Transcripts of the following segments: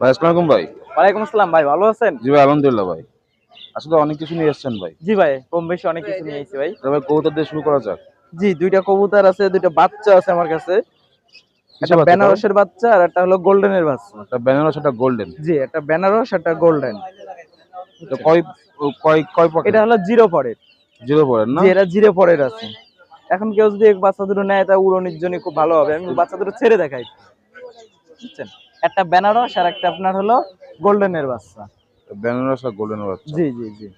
ভাই আসসালামু আলাইকুম ভাই। ওয়ালাইকুম আসসালাম ভাই ভালো আছেন? জি ভাই আলহামদুলিল্লাহ ভাই। আসলে অনেক কিছু নিয়ে এসেছেন ভাই। জি ভাই কম বেশি অনেক কিছু নিয়ে এসেছি ভাই। তো ভাই কবুতর দিয়ে শুরু করা যাক। জি দুইটা কবুতর আছে দুইটা বাচ্চা আছে আমার কাছে। একটা বেনারসের বাচ্চা আর একটা হলো গোল্ডেনের বাচ্চা। একটা বেনারস একটা গোল্ডেন। জি একটা বেনারস একটা গোল্ডেন। তো কয় কয় কয় পকেট এটা হলো জিরো পরের। জিরো পড়েন না? এটা জিরো পরের আছে। এখন কেউ যদি এক বাচ্চা দুটো নেয় তা উড়নির জন্য খুব ভালো হবে। আমি বাচ্চা দুটো ছেড়ে দেখাই। বুঝছেন? একটা বেনারস আর একটা আপনার হলো গোল্ডেনের বাচ্চা। বেনারস আর গোল্ডেন বাচ্চা। জি জি জি।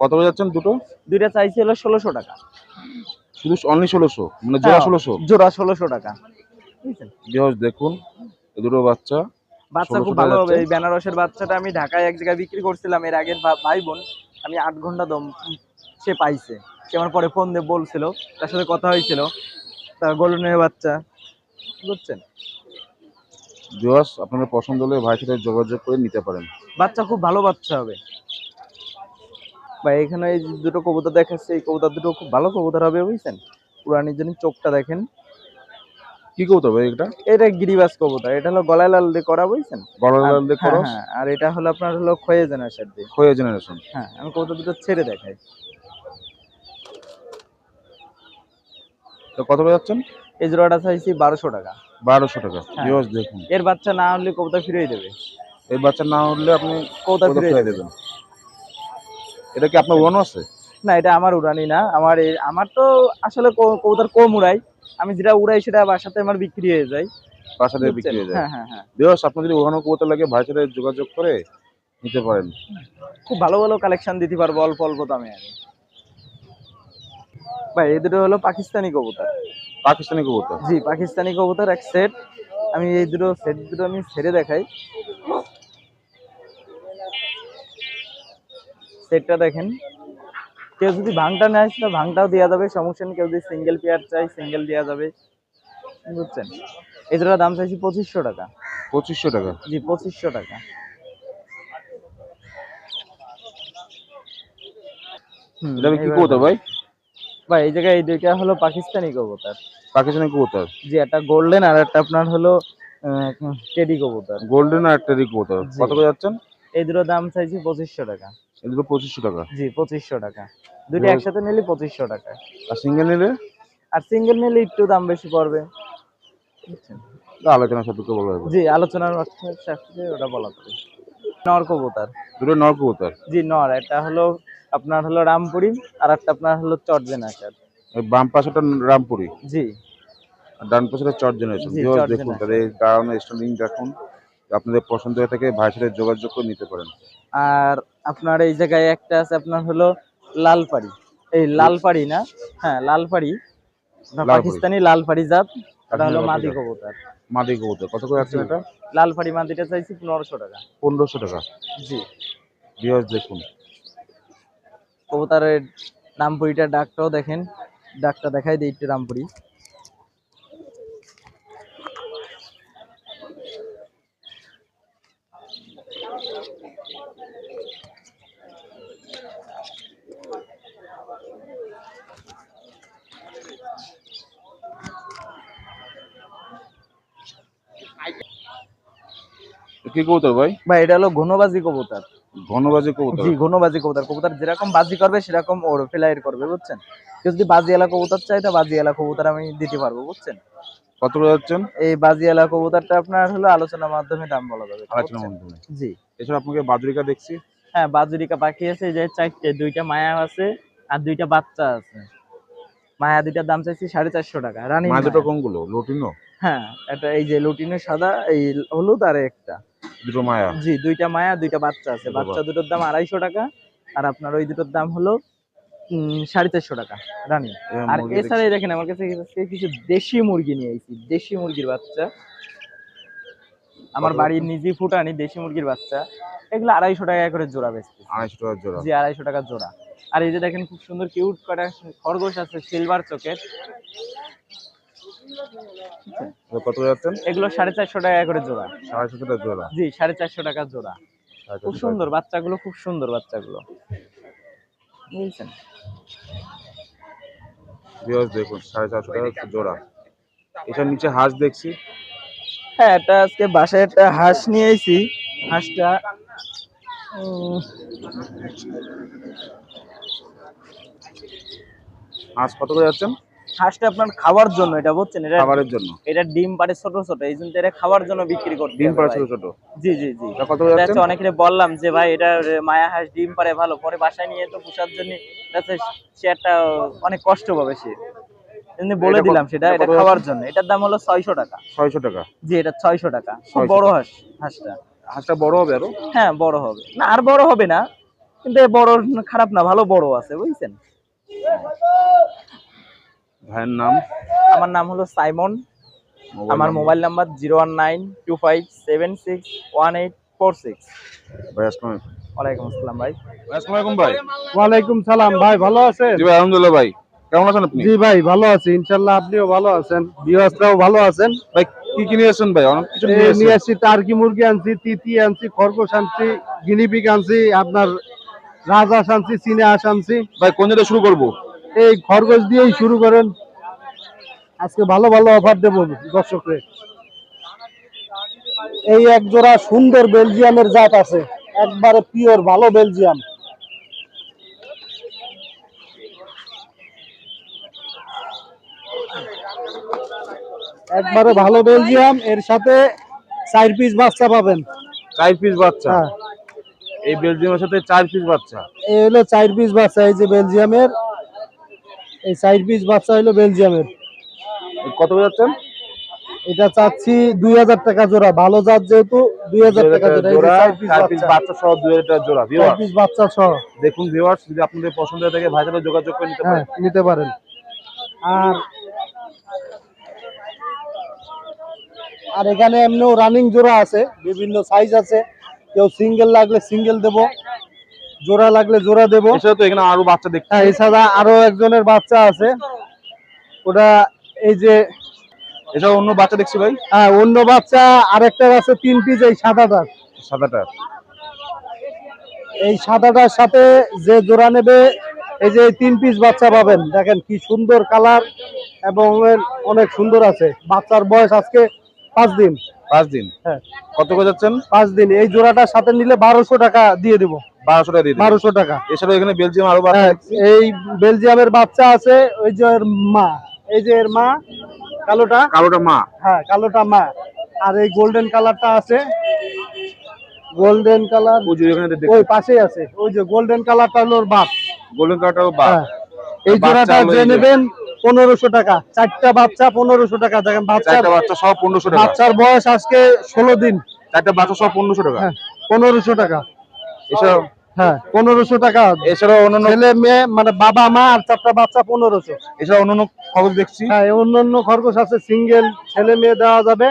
কত করে যাচ্ছেন দুটো? দুইটা চাইছি হলো ষোলোশো টাকা। শুধু অনলি ষোলোশো? মানে জোড়া হ্যাঁ, ষোলোশো? জোড়া ষোলোশো টাকা। বুঝছেন বিহস দেখুন এই দুটো বাচ্চা। বাচ্চা খুব ভালো হবে। এই বেনারসের বাচ্চাটা আমি ঢাকায় এক জায়গায় বিক্রি করছিলাম। এর আগের ভাই বোন আমি আট ঘণ্টা দম সে পাইছে। সে আমার পরে ফোন দিয়ে বলছিল তার সাথে কথা হয়েছিল। তার গোল্ডেনের বাচ্চা বুঝছেন? বিহস আপনাদের পছন্দ হলে ভাইয়ের সাথে যোগাযোগ করে নিতে পারেন। বাচ্চা খুব ভালো বাচ্চা হবে। ভাই এখানে এই দুটো কবুতর দেখাচ্ছে এই কবুতর দুটো খুব ভালো কবুতর হবে বুঝছেন? পুরানির জন্য চোখটা দেখেন। কি কবুতর ভাই এটা? এটা গিরিবাস কবুতর এটা হলো গলায় লাল দিয়ে করা বুঝছেন? আর- লাল দিয়ে হ্যাঁ, খরচ হ্যাঁ, আর এটা হলো আপনার হলো খয়ে জেনারেশন দিয়ে। হয়ে জেনারেশন। হ্যাঁ আমি কবুতর দুটো ছেড়ে দেখাই। তো কত করে যাচ্ছেন? এই জোড়াটা চাইছি বারোশো টাকা। বারোশো টাকা। হ্যাঁ। দেখুন। এর বাচ্চা না হলে কবুতর ফিরিয়ে দেবে। এই বাচ্চা না হলে আপনি কবুতর ফিরিয়ে দেবেন। এটা কি আপনার আছে? না এটা আমার উড়ানি না। আমার আমার তো আসলে কবুতর কম উড়াই। আমি যেটা উড়াই সেটা বাসাতে আমার বিক্রি হয়ে যায়। বাসা থেকে বিক্রি হয়ে যায়। হ্যাঁ হ্যাঁ হ্যাঁ। আপনার যদি ওখানে কবুতর লাগে ভাইয়ের সাথে যোগাযোগ করে নিতে পারেন। খুব ভালো ভালো কালেকশন দিতে পারব অল্প অল্প দামে আমি ভাই এই দুটো হলো পাকিস্তানি কবুতর। পাকিস্তানি কবুতর? জি পাকিস্তানি কবুতর এক সেট আমি এই দুটো সেট দুটো আমি ছেড়ে দেখাই। সেটটা দেখেন। কেউ যদি ভাংটা নেয় সেটা ভাংটাও দেওয়া যাবে। সমস্যা নেই কেউ যদি সিঙ্গেল পেয়ার চাই সিঙ্গেল দেওয়া যাবে। বুঝছেন? এই দুটোর দাম চাইছি পঁচিশশো টাকা। পঁচিশশো টাকা? জি পঁচিশশো টাকা। এটা কি কবুতর ভাই? ভাই এই জায়গায় এই দুইটা হলো পাকিস্তানি কবুতর। পাকিস্তানি কবুতর? জি একটা গোল্ডেন আর একটা আপনার হলো টেডি কবুতর। গোল্ডেন আর একটা কবুতর। কত করে যাচ্ছেন? এই দুটো দাম চাইছি পঁচিশশো টাকা। এই দুটো পঁচিশশো টাকা? জি পঁচিশশো টাকা। দুটো একসাথে নিলে পঁচিশশো টাকা। আর সিঙ্গেল নিলে? আর সিঙ্গেল নিলে একটু দাম বেশি পড়বে। আলোচনা সাপেক্ষে বলা যাবে জি আলোচনার সাথে ওটা বলা যাবে। নর কবুতর। দুটো নর কবুতর? জি নর। একটা হলো আপনার হলো রামপুরি আর একটা আপনার হলো চটজেন আকার এই বাম পাশেটা রামপুরি? জি। ডান পাশেটা চট জেনারেশন জি, ভিউয়ার্স চট দেখুন তাহলে এই কারণে স্ট্যান্ডিং দেখুন আপনাদের পছন্দ হয়ে থাকে ভাইয়ের সাথে যোগাযোগ করে নিতে পারেন। আর আপনার এই জায়গায় একটা আছে আপনার হলো লালপাড়ি। এই লালপাড়ি না? হ্যাঁ লালপাড়ি। পাকিস্তানি লালপাড়ি জাত এটা হলো মাদি। কবুতর। মাদি কবুতর। কত করে জি। এটা? লালপাড়ি মাদিটা চাইছি পনেরোশো টাকা। পনেরোশো টাকা। জি। ভিউয়ার্স দেখুন কবুতরের রামপুরিটার ডাকটাও দেখেন। ডাকটা দেখাই দিই একটু রামপুরি। কি কবুতর ভাই? ভাই এটা হলো ঘনবাজি কবুতর। ঘনবাজি কবুতর। জি ঘনবাজি কবুতর। কবুতর যেরকম বাজি করবে সেরকম ওর ফ্লাইট করবে বুঝছেন? কেউ যদি বাজিয়ালা কবুতর চাই তো কবুতর আমি দিতে পারব বুঝছেন? কত করে যাচ্ছেন? এই বাজিয়ালা কবুতরটা আপনার হলো আলোচনার মাধ্যমে দাম বলা যাবে আলোচনার মাধ্যমে। জি। এছাড়া আপনাকে বাজরিকা দেখছি। হ্যাঁ বাজুরিকা পাখি আছে যে চারটে দুইটা মায়া আছে আর দুইটা বাচ্চা আছে। মায়া দুইটার দাম চাইছি সাড়ে চারশো টাকা রানী দুটো কোনগুলো? লটিনো? হ্যাঁ এটা এই যে লুটিনো সাদা এই হলুদ আর একটা। দুটো মায়া? জি দুইটা মায়া দুইটা বাচ্চা আছে। বাচ্চা দুটোর দাম আড়াইশো টাকা আর আপনার ওই দুটোর দাম হলো সাড়ে চারশো টাকা রানী। আর এছাড়া দেখেন আমার কাছে কাছে দেশি মুরগি নিয়ে আইছি দেশি মুরগির বাচ্চা। আমার বাড়ির নিজেই ফুটানি দেশি মুরগির বাচ্চা। এগুলো আড়াইশো টাকা করে জোড়া বেচতে আড়াইশো টাকার জোড়া। জি আড়াইশো টাকা জোড়া। আর এই যে দেখেন খুব সুন্দর কিউট কটা খরগোশ আছে সিলভার চোখের। কত যাচ্ছেন? এগুলো সাড়ে চারশো টাকা করে জোড়া। আড়াইশো টাকার জোড়া। জি সাড়ে চারশো টাকা জোড়া। খুব সুন্দর বাচ্চাগুলো খুব সুন্দর বাচ্চাগুলো। বুঝছেন দেখুন সাড়ে চারশো টাকা জোড়া। এটার নিচে হাঁস দেখছি। হ্যাঁ এটা আজকে বাসায় একটা হাঁস নিয়ে এসেছি হাঁসটা আজ কত করে যাচ্ছেন? হাঁসটা আপনার খাওয়ার জন্য এটা বুঝছেন? এটা খাবারের জন্য। এটা ডিম পারে ছোট ছোট। এই জন্য এটা খাওয়ার জন্য বিক্রি করতে ডিম হবে ছোট ছোট। জি জি জি। কত এটা যাচ্ছেন বললাম যে ভাই এটা মায়া হাঁস ডিম পারে ভালো। পরে বাসায় নিয়ে তো পোষার জন্য হচ্ছে সে একটা অনেক কষ্ট পাবে সে। এমনি বলে দিলাম সেটা এটা খাওয়ার জন্য। এটার দাম হলো ছয়শো টাকা। ছয়শো টাকা। জি এটা ছয়শো টাকা। খুব বড় হাঁস হাঁসটা। হাঁসটা বড় হবে আরও? হ্যাঁ বড় হবে। না আর বড় হবে না। কিন্তু বড় খারাপ না ভালো বড় আছে বুঝছেন? ভাইয়ের নাম? আমার নাম হলো সাইমন। আমার mobile number zero one nine two five seven six one eight four six. ভাই আসসালামু ওয়ালাইকুম আসসালাম ভাই। আসসালামু আলাইকুম ভাই। ওয়ালাইকুম সালাম ভাই ভালো আছেন? জি ভাই আলহামদুলিল্লাহ ভাই। কেমন আছেন আপনি? জি ভাই ভালো আছি। ইনশাল্লাহ আপনিও ভালো আছেন। বিওয়াসরাও ভালো আছেন। ভাই কি কি নিয়ে আসছেন ভাই? অনেক কিছু নিয়ে নিয়ে আসছি টার্কি মুরগি আনছি তিতি আনছি খরগোশ আনছি গিনিপিক আনছি আপনার রাজহাঁস আনছি চীনা হাঁস আনছি। ভাই কোন জায়গায় শুরু করব? এই খরগোশ দিয়েই শুরু করেন। আজকে ভালো ভালো অফার দেব দর্শকরে। এই এক জোড়া সুন্দর বেলজিয়ামের জাত আছে। একবারে পিওর ভালো বেলজিয়াম। একবারে ভালো বেলজিয়াম এর সাথে চার পিস বাচ্চা পাবেন। চার পিস বাচ্চা? হ্যাঁ। এই বেলজিয়ামের সাথে চার পিস বাচ্চা? এই হলো চার পিস বাচ্চা এই যে বেলজিয়ামের। এই চার পিস বাচ্চা হলো বেলজিয়ামের। কত যাচ্ছেন? এটা চাচ্ছি দুই হাজার টাকা জোড়া ভালো জাত যেহেতু দুই হাজার টাকা জোড়া বাচ্চা। সহ দুই হাজার টাকা জোড়া পিস বাচ্চা সহ। দেখুন যদি আপনাদের পছন্দ হয়ে থাকে সাথে যোগাযোগ করে নিতে হ্যাঁ পারেন। নিতে পারেন। আর আর এখানে এমনিও রানিং জোড়া আছে বিভিন্ন সাইজ আছে। কেউ সিঙ্গেল লাগলে সিঙ্গেল দেব। জোড়া লাগলে জোড়া দেবো। এছাড়া তো এখানে আরও বাচ্চা দেখতে হ্যাঁ এছাড়া আরও একজনের বাচ্চা আছে। ওটা এই যে এছাড়া অন্য বাচ্চা দেখছি ভাই। হ্যাঁ অন্য বাচ্চা আরেকটার আছে তিন পিস এই সাদাটার। সাদাটার। এই সাদাটার সাথে যে জোড়া নেবে এই যে তিন পিস বাচ্চা পাবেন। দেখেন কি সুন্দর কালার এবং অনেক সুন্দর আছে। বাচ্চার বয়স আজকে পাঁচ দিন। পাঁচ দিন। হ্যাঁ। কত করে যাচ্ছেন? পাঁচ দিন। এই জোড়াটার সাথে নিলে বারোশো টাকা দিয়ে দেবো। বারোশো টাকা দিয়ে বারোশো টাকা। এখানে বেলজিয়াম আরও বাচ্চা হ্যাঁ এই বেলজিয়ামের বাচ্চা আছে ওই যে এর মা এই যে এর মা কালোটা? কালোটা মা। হ্যাঁ কালোটা মা। আর এই গোল্ডেন কালারটা আছে। গোল্ডেন কালার ওই যে এখানে ওই পাশেই আছে। ওই যে গোল্ডেন কালারটা হলো ওর বাপ। গোল্ডেন হ্যাঁ এই জোড়াটা যে যে। নেবেন পনেরোশো টাকা। চারটা বাচ্চা পনেরোশো টাকা। দেখেন চারটা বাচ্চা সব পনেরোশো টাকা। বাচ্চার বয়স আজকে ষোলো দিন। চারটা বাচ্চা সব পনেরোশো টাকা। হ্যাঁ পনেরোশো টাকা। এছাড়াও হ্যাঁ পনেরোশো টাকা। এছাড়াও অন্যান্য ছেলে মেয়ে মানে বাবা মা আর চারটা বাচ্চা পনেরোশো। এছাড়া অন্যান্য দেখছি। হ্যাঁ অন্যান্য খরগোশ আছে সিঙ্গেল ছেলে মেয়ে দেওয়া যাবে।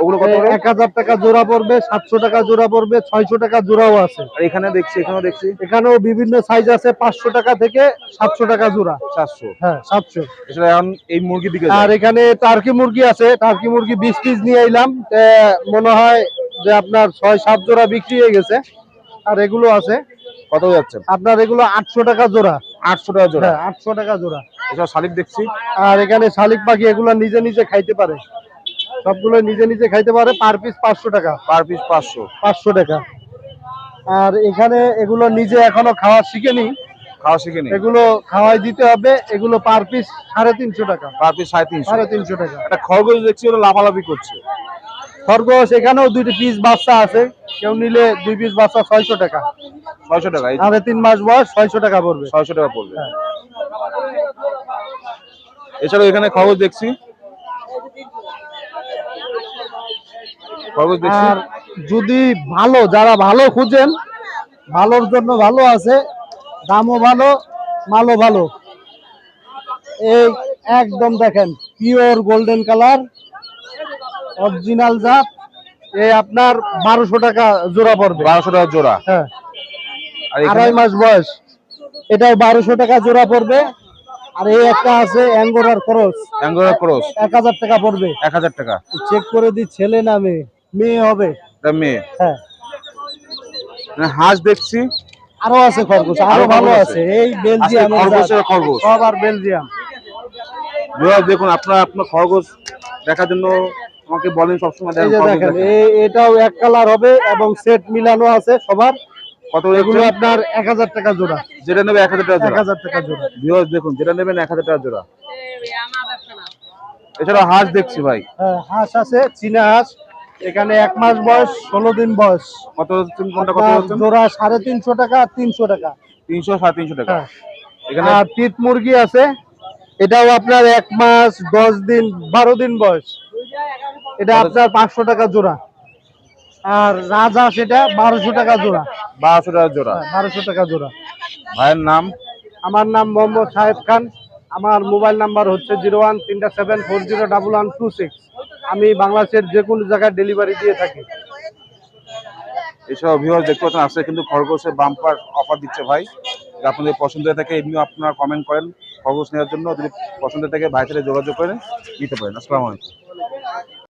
ওগুলো কত এক হাজার টাকা জোড়া পড়বে সাতশো টাকা জোড়া পড়বে ছয়শো টাকা জোড়াও আছে। আর এখানে দেখছি এখানেও দেখছি। এখানেও বিভিন্ন সাইজ আছে পাঁচশো টাকা থেকে সাতশো টাকা জোড়া। চারশো হ্যাঁ সাতশো। এছাড়া এখন এই মুরগির দিকে আর এখানে টার্কি মুরগি আছে টার্কি মুরগি বিশ পিস নিয়ে এলাম। মনে হয় যে আপনার ছয় সাত জোড়া বিক্রি হয়ে গেছে। আর এগুলো আছে? কত যাচ্ছে? আপনার এগুলো আটশো টাকা জোড়া। আটশো টাকা জোড়া? হ্যাঁ আটশো টাকা জোড়া। এছাড়া শালিক দেখছি। আর এখানে শালিক পাখি এগুলো নিজে নিজে খাইতে পারে। সবগুলো নিজে নিজে খাইতে পারে পার পিস পাঁচশো টাকা। পার পিস পাঁচশো। পাঁচশো টাকা। আর এখানে এগুলো নিজে এখনও খাওয়া শিখেনি। খাওয়া শিখে নি এগুলো খাওয়াই দিতে হবে এগুলো পার পিস সাড়ে তিনশো টাকা। পার পিস সাড়ে তিনশো। সাড়ে তিনশো টাকা। একটা খরগোশ দেখছি ওরা লাফালাফি করছে। খরগোশ এখানেও দুইটি পিস বাচ্চা আছে। কেউ নিলে দুই পিস বাচ্চা ছয়শো টাকা। ছয়শো টাকা সাড়ে তিন মাস বয়স ছয়শো টাকা পড়বে। ছয়শো টাকা পড়বে। হ্যাঁ। এছাড়াও এখানে খরগোশ দেখছি। খরগোশ দেখছি। আর যদি ভালো যারা ভালো খুঁজেন ভালোর জন্য ভালো আছে দামও ভালো মালও ভালো। এই একদম দেখেন পিওর গোল্ডেন কালার অরিজিনাল জাত এই আপনার বারোশো টাকা জোড়া পড়বে। বারোশো টাকা জোড়া। হ্যাঁ। আড়াই মাস বয়স। এটাই বারোশো টাকা জোড়া পড়বে। আর এই একটা আছে অ্যাঙ্গোরার খরচ অ্যাঙ্গোরা ক্রস। এক হাজার টাকা পড়বে। এক হাজার টাকা। চেক করে দি ছেলে না মেয়ে? মেয়ে হবে। মেয়ে। হ্যাঁ। হাঁস দেখছি। আরও আছে খরগোশ আরও ভালো আছে। এই বেলজিয়াম খরগোশের খরগোশ। সব আর বেলজিয়াম দেখুন আপনার আপনার খরগোশ দেখার জন্য আমাকে বলেন সবসময় দেখেন এটাও এক কালার হবে এবং সেট মিলানো আছে সবার। কত এগুলো আপনার এক হাজার টাকা জোড়া। যেটা নেবে এক হাজার টাকা এক হাজার টাকা জোড়া। ভিউয়ার্স দেখুন যেটা নেবেন এক হাজার টাকা জোড়া। এছাড়া হাঁস দেখছি ভাই। হ্যাঁ, হাঁস আছে চীনা হাঁস। এখানে এক মাস বয়স ষোলো দিন বয়স। কত হচ্ছে? কোনটা কত জোড়া সাড়ে তিনশো টাকা তিনশো টাকা। তিনশো সাড়ে তিনশো টাকা। হ্যাঁ। এখানে মুরগি আছে। এটাও আপনার এক মাস দশ দিন বারো দিন বয়স। এটা আপনার পাঁচশো টাকা জোড়া। আর রাজা সেটা বারোশো টাকা জোড়া। বারোশো টাকা জোড়া। বারোশো টাকা জোড়া। ভাইয়ের নাম? আমার নাম মোহাম্মদ সাহেব খান। আমার মোবাইল নাম্বার হচ্ছে জিরো ওয়ান তিনটা seven four zero double one two six. আমি বাংলাদেশের যে কোনো জায়গায় ডেলিভারি দিয়ে থাকি। এসব অভিভাবক দেখতে পাচ্ছেন আসলে কিন্তু খরগোশের বাম্পার অফার দিচ্ছে ভাই। আপনাদের পছন্দ হয়ে থাকে এমনিও আপনারা কমেন্ট করেন। খরগোশ নেওয়ার জন্য যদি পছন্দ হয়ে থাকে ভাইয়ের সাথে যোগাযোগ করে নিতে পারেন। আসসালামু আলাইকুম।